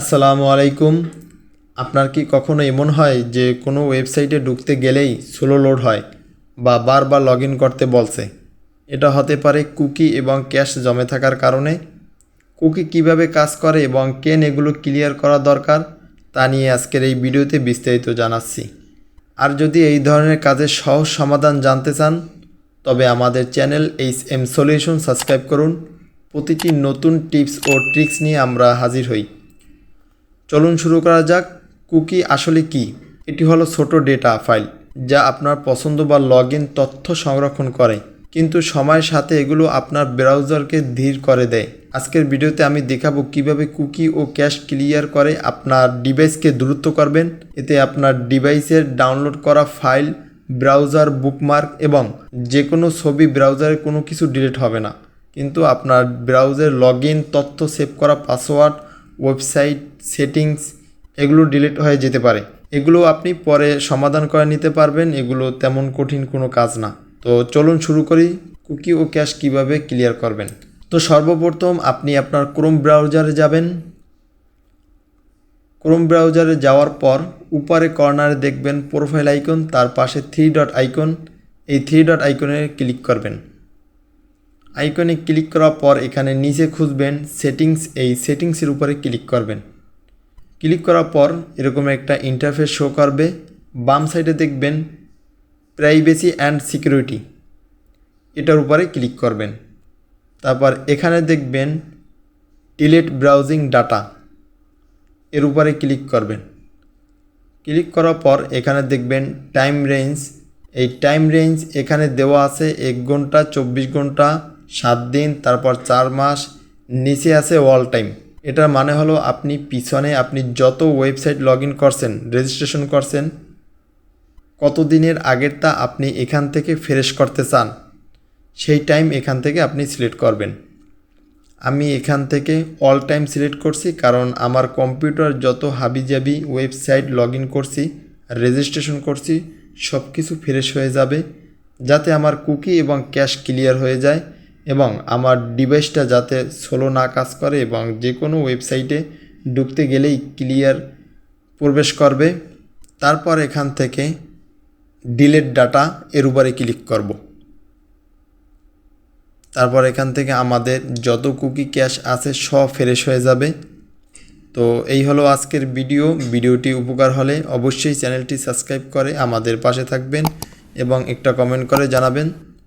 আসসালামু আলাইকুম। আপনার কি কখনো এমন হয় যে কোনো ওয়েবসাইটে ঢুকতে গেলেই স্লো লোড হয় বা বারবার লগ ইন করতে বলছে? এটা হতে পারে কুকি এবং ক্যাশ জমে থাকার কারণে। কুকি কীভাবে কাজ করে এবং কেন এগুলো ক্লিয়ার করা দরকার, তা নিয়ে আজকের এই ভিডিওতে বিস্তারিত জানাচ্ছি। আর যদি এই ধরনের কাজের সহজ সমাধান জানতে চান, তবে আমাদের channel H M solution subscribe করুন। প্রতিটি নতুন টিপস ও ট্রিক্স নিয়ে আমরা হাজির হই। চলুন শুরু করা যাক কুকি আসলে কি। এটি হলো ছোট ডেটা ফাইল, যা আপনার পছন্দ বা লগ ইন তথ্য সংরক্ষণ করে, কিন্তু সময়ের সাথে এগুলো আপনার ব্রাউজারকে ধীর করে দেয়। আজকের ভিডিওতে আমি দেখাবো কীভাবে কুকি ও ক্যাশ ক্লিয়ার করে আপনার ডিভাইসকে দ্রুত করবেন। এতে আপনার ডিভাইসের ডাউনলোড করা ফাইল, ব্রাউজার বুকমার্ক এবং যে কোনো ছবি ব্রাউজারে কোনো কিছু ডিলিট হবে না। কিন্তু আপনার ব্রাউজার লগ ইন তথ্য সেভ করা পাসওয়ার্ড ওয়েবসাইট সেটিংস এগুলো ডিলিট হয়ে যেতে পারে। এগুলো আপনি পরে সমাধান করে নিতে পারবেন, এগুলো তেমন কঠিন কোনো কাজ না। তো চলুন শুরু করি কুকি ও ক্যাশ কীভাবে ক্লিয়ার করবেন। তো সর্বপ্রথম আপনি আপনার ক্রোম ব্রাউজারে যাবেন। ক্রোম ব্রাউজারে যাওয়ার পর উপরে কর্নারে দেখবেন প্রোফাইল আইকন তার পাশে থ্রি ডট আইকন এই থ্রি ডট আইকনে ক্লিক করবেন। আইকনে ক্লিক করার পর এখানে নিচে খুঁজবেন সেটিংস, এই সেটিংসের উপরে ক্লিক করবেন। ক্লিক করার পর এরকম একটা ইন্টারফেস শো করবে। বাম সাইডে দেখবেন প্রাইভেসি অ্যান্ড সিকিউরিটি এটার উপরে ক্লিক করবেন। তারপর এখানে দেখবেন ডিলেট ব্রাউজিং ডাটা এর উপরে ক্লিক করবেন। ক্লিক করার পর এখানে দেখবেন টাইম রেঞ্জ এই টাইম রেঞ্জ এখানে দেওয়া আছে এক ঘণ্টা, চব্বিশ ঘণ্টা। সাত দিন, তারপর চার মাস, নিচে আছে অল টাইম। এটার মানে হলো আপনি পিছনে আপনি যত ওয়েবসাইট লগ ইন করছেন, রেজিস্ট্রেশন করছেন কত দিনের আগেরটা আপনি এখান থেকে ফ্রেশ করতে চান, সেই টাইম এখান থেকে আপনি সিলেক্ট করবেন। আমি এখান থেকে অল টাইম সিলেক্ট করছি কারণ আমার কম্পিউটার যত হাবিজাবি ওয়েবসাইট লগ ইন করছি, রেজিস্ট্রেশন করছি সব কিছু ফ্রেশ হয়ে যাবে, যাতে আমার কুকি এবং ক্যাশ ক্লিয়ার হয়ে যায়। এবং আমার ডিভাইসটা যাতে স্লো না কাজ করে এবং যে কোনো ওয়েবসাইটে ঢুকতে গেলেই ক্লিয়ার প্রবেশ করবে। তারপর এখান থেকে ডিলেট ডাটা এর উপরে ক্লিক করব। তারপর এখান থেকে আমাদের যত কুকি ক্যাশ আছে সব ফ্রেশ হয়ে যাবে। তো এই হলো আজকের ভিডিও ভিডিওটি উপকার হলে অবশ্যই চ্যানেলটি সাবস্ক্রাইব করে আমাদের পাশে থাকবেন এবং একটা কমেন্ট করে জানাবেন।